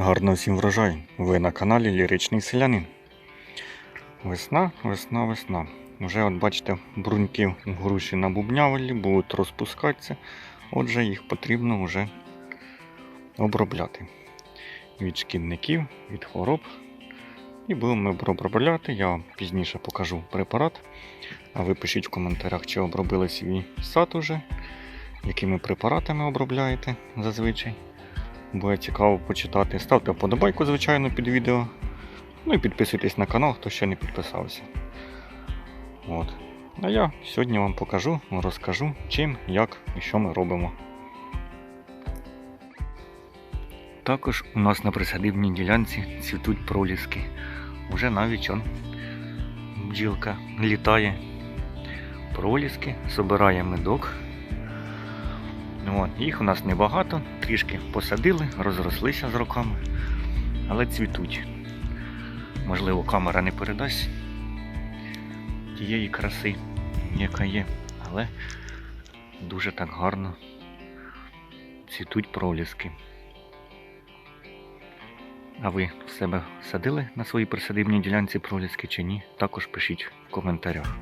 Гарного всім врожаю! Ви на каналі Ліричний Селянин. Весна, весна, весна. Вже от бачите, бруньки груші набубнявили, будуть розпускатися. Отже, їх потрібно вже обробляти. Від шкідників, від хвороб. І будемо ми обробляти. Я вам пізніше покажу препарат. А ви пишіть в коментарях, чи обробили свій сад уже, якими препаратами обробляєте зазвичай. Буде цікаво почитати. Ставте вподобайку, звичайно, під відео. Ну і підписуйтесь на канал, хто ще не підписався. От. А я сьогодні вам покажу, розкажу, чим, як і що ми робимо. Також у нас на присадибній ділянці цвітуть проліски. Уже навіть он бджілка літає. Проліски, собирає медок. От, їх у нас небагато, трішки посадили, розрослися з роками, але цвітуть. Можливо, камера не передасть тієї краси, яка є, але дуже так гарно цвітуть проліски. А ви в себе садили на своїй присадибній ділянці проліски чи ні? Також пишіть в коментарях.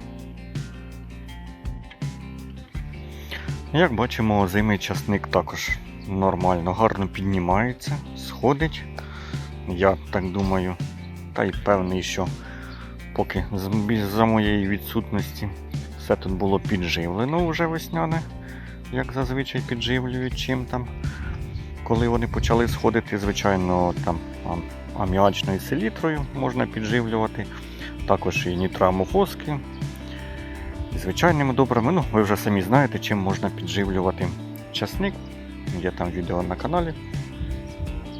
Як бачимо, озимий часник також нормально, гарно піднімається, сходить. Я так думаю, та й певний, що поки за моєї відсутності все тут було підживлено вже весняне, як зазвичай підживлюють чим там. Коли вони почали сходити, звичайно, там аміачною селітрою можна підживлювати, також і нітрамофоски. Звичайними добрими, ну ви вже самі знаєте, чим можна підживлювати часник. Є там відео на каналі.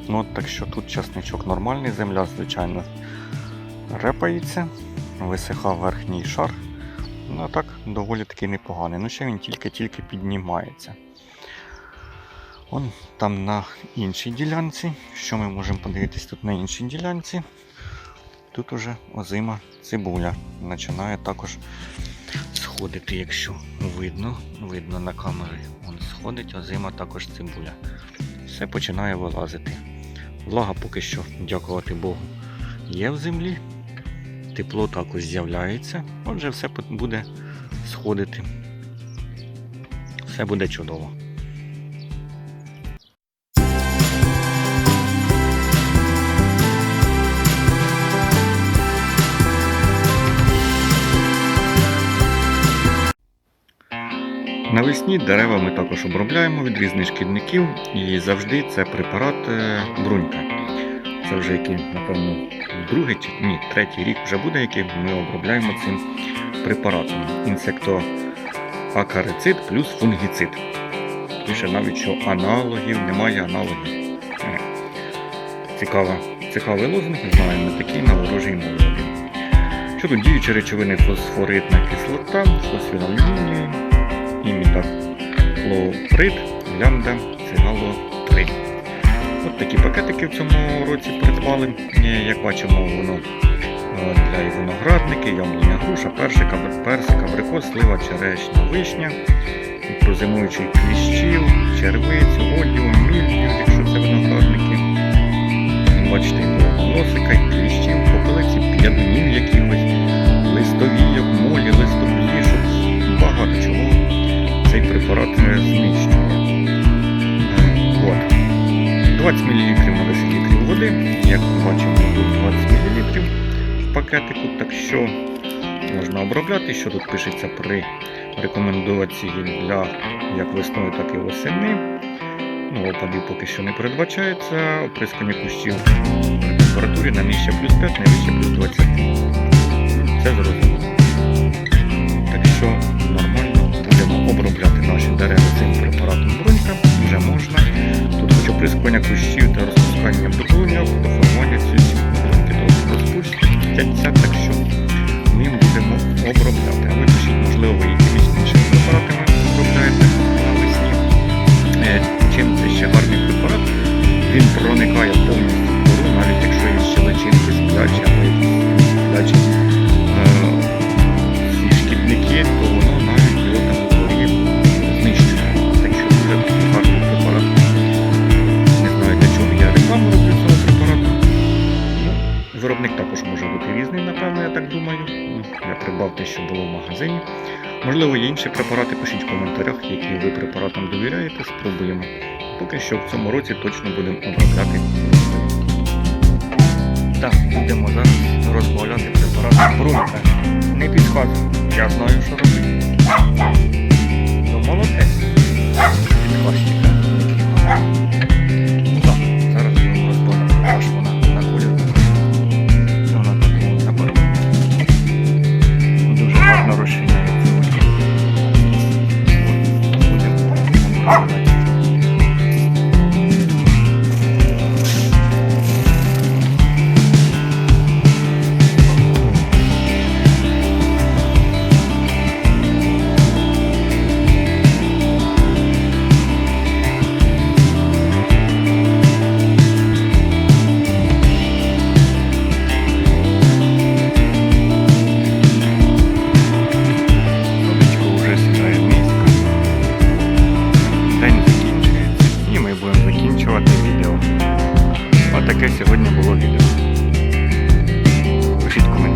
Ну, Так що тут часничок нормальний, земля, звичайно, репається, висихав верхній шар. Ну а так доволі таки непоганий. Ну ще він тільки-тільки піднімається. Вон там на іншій ділянці. Що ми можемо подивитись тут на іншій ділянці? Тут уже озима цибуля починає також сходити, якщо видно, видно на камері. Вон сходить, озима також цибуля. Все починає вилазити. Влага поки що, дякувати Богу, є в землі. Тепло також з'являється. Отже, все буде сходити. Все буде чудово. Навесні дерева ми також обробляємо від різних шкідників і завжди це препарат е, брунька. Це вже який, напевно, другий чи ні, третій рік вже буде, який ми обробляємо цим препаратом. Інсектоакарицид плюс фунгіцид. Пише навіть, що аналогів немає аналогів. Цікава, цікавий лозунг, знаємо такий на ворожій мові. Що тут діючі речовини фосфоритна кислота, фосфінолюмінію, імітаклоприд, лямбда, цигало 3. От такі пакетики в цьому році придбали. Як бачимо, воно е, для і виноградники, яблуня, груша, персик, персик, абрикос, слива, черешня, вишня, прозимуючих кліщів, червицю, одіум, мільню, якщо це виноградники. Бачите, і носика, і кліщів, попелиці, п'ядунів якихось, листовійок, цей препарат знищує. От. 20 мл на 10 літрів води, як ми бачимо, тут 20 мл в пакетику, так що можна обробляти, що тут пишеться при рекомендації для як весною, так і восени. Ну, Опадів поки що не передбачається, оприскання кущів при температурі на нижче плюс 5, на вище плюс 20. Це зрозуміло. Те, що було в магазині. Можливо, є інші препарати, пишіть в коментарях, які ви препаратам довіряєте, спробуємо. Поки що в цьому році точно будемо обробляти. Так, будемо зараз розбавляти препарат Брунька. Не підказуй, я знаю, що робити. Сьогодні було відео. Пишіть коментарі,